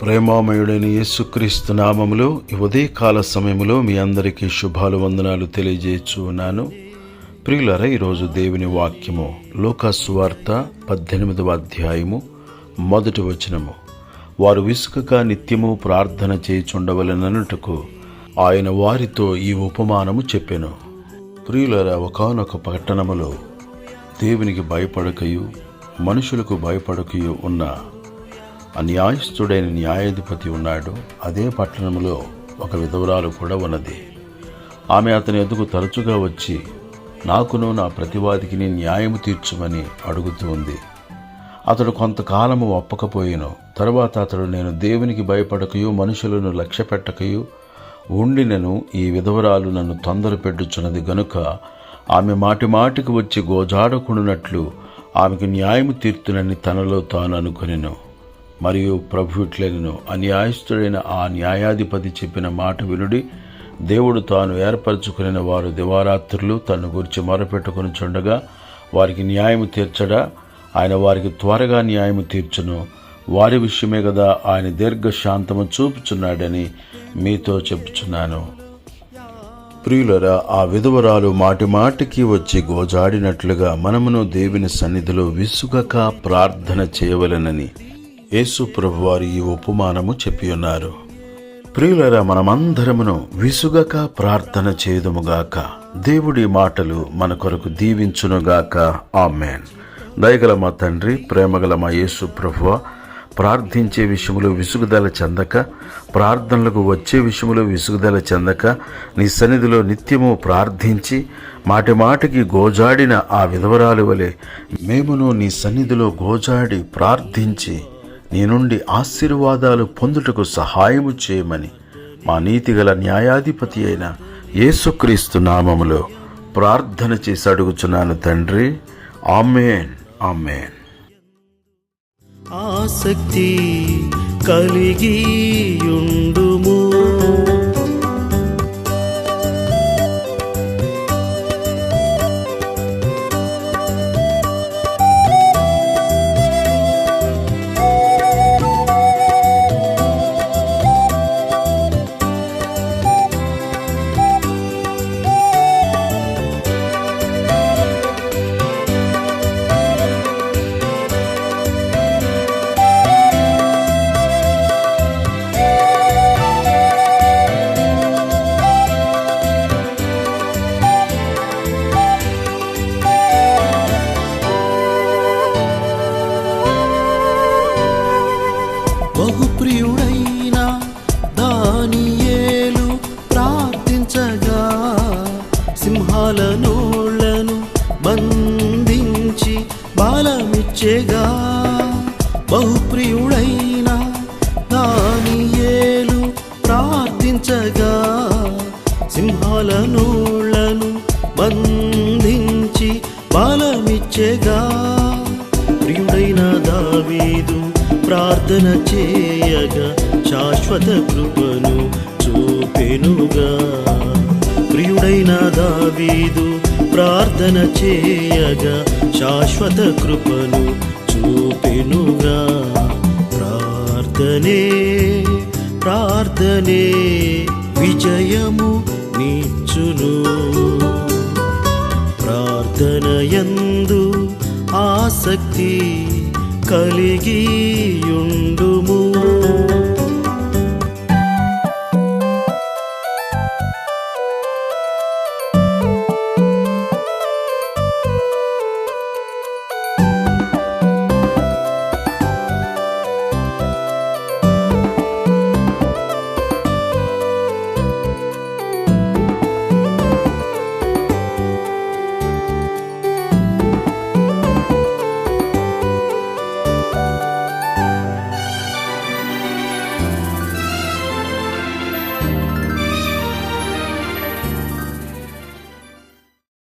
ప్రేమామయుడైన యేసుక్రీస్తు నామములో ఈ ఉదయకాల సమయంలో మీ అందరికీ శుభాలు వందనాలు తెలియజేయచ్చు ఉన్నాను ప్రియులర ఈరోజు దేవుని వాక్యము లోకస్వార్త పద్దెనిమిదవ అధ్యాయము మొదటి వచనము. వారు విసుకగా నిత్యము ప్రార్థన చేయుచుండవలననుటకు ఆయన వారితో ఈ ఉపమానము చెప్పెను. ప్రియులర ఒకనొక పట్టణములో దేవునికి భయపడకయు మనుషులకు భయపడకయు ఉన్న అన్యాయస్థుడైన న్యాయాధిపతి ఉన్నాడు. అదే పట్టణంలో ఒక విధవరాలు కూడా ఉన్నది. ఆమె అతని ఎదుగు తరచుగా వచ్చి నాకును నా ప్రతివాదికి న్యాయము తీర్చమని అడుగుతూ ఉంది. అతడు కొంతకాలము ఒప్పకపోయాను. తరువాత అతడు నేను దేవునికి భయపడకయు మనుషులను లక్ష్య పెట్టకయు ఉండినను ఈ విధవరాలు నన్ను తొందర పెట్టుచున్నది గనుక ఆమె మాటి మాటికి వచ్చి గోజాడకుండునట్లు ఆమెకు న్యాయము తీర్తునని తనలో తాను అనుకునేను. మరియు ప్రభు ఇట్లెను అన్యాయస్తుడైన ఆ న్యాయాధిపతి చెప్పిన మాట వినుడి దేవుడు తాను ఏర్పరచుకుని వారు దివారాత్రులు తన గురించి మొరపెట్టుకుని చుండగా వారికి న్యాయము తీర్చడా? ఆయన వారికి త్వరగా న్యాయము తీర్చును. వారి విషయమే కదా ఆయన దీర్ఘశాంతము చూపుచున్నాడని మీతో చెప్పుచున్నాను. ప్రియులరా ఆ విధవరాలు మాటి మాటికి వచ్చి గోజాడినట్లుగా మనమును దేవుని సన్నిధిలో విసుగక ప్రార్థన చేయవలెనని యేసు ప్రభువారు ఈ ఉపమానము చెప్పి ఉన్నారు ప్రియులరా మనమందరమును విసుగక ప్రార్థన చేయుదుముగాక దేవుడి మాటలు మన కొరకు దీవించునుగాక. ఆమెన్. దయగల మా తండ్రి ప్రేమగల మా యేసు ప్రభువ ప్రార్థించే విషయములో విసుగుదల చెందక ప్రార్థనలకు వచ్చే విషయంలో విసుగుదల చెందక నీ సన్నిధిలో నిత్యము ప్రార్థించి మాటి మాటికి గోజాడిన ఆ విధవరాలు వలె మేమును నీ సన్నిధిలో గోజాడి ప్రార్థించి నీ నుండి ఆశీర్వాదాలు పొందుటకు సహాయము చేయమని మా నీతిగల న్యాయాధిపతి అయిన యేసుక్రీస్తు నామములో ప్రార్థన చేసి అడుగుచున్నాను తండ్రి. ఆమెన్. ఆమెన్. ఆసక్తి కలిగి ఉండుము బాలమిచ్చేగా బహుప్రియుడైన దానియేలు ప్రార్థించగా సింహాల నోళ్ళను బంధించి బాలమిచ్చేగా ప్రియుడైన దావీదు ప్రార్థన చేయగా శాశ్వత కృపను చూపెనుగా. ప్రియుడైన దావీదు ప్రార్థన చేయగా శాశ్వత కృపను చూపెనుగా ప్రార్థనే ప్రార్థనే విజయము ప్రార్థన ప్రార్థనయందు ఆసక్తి కలిగియుండుము.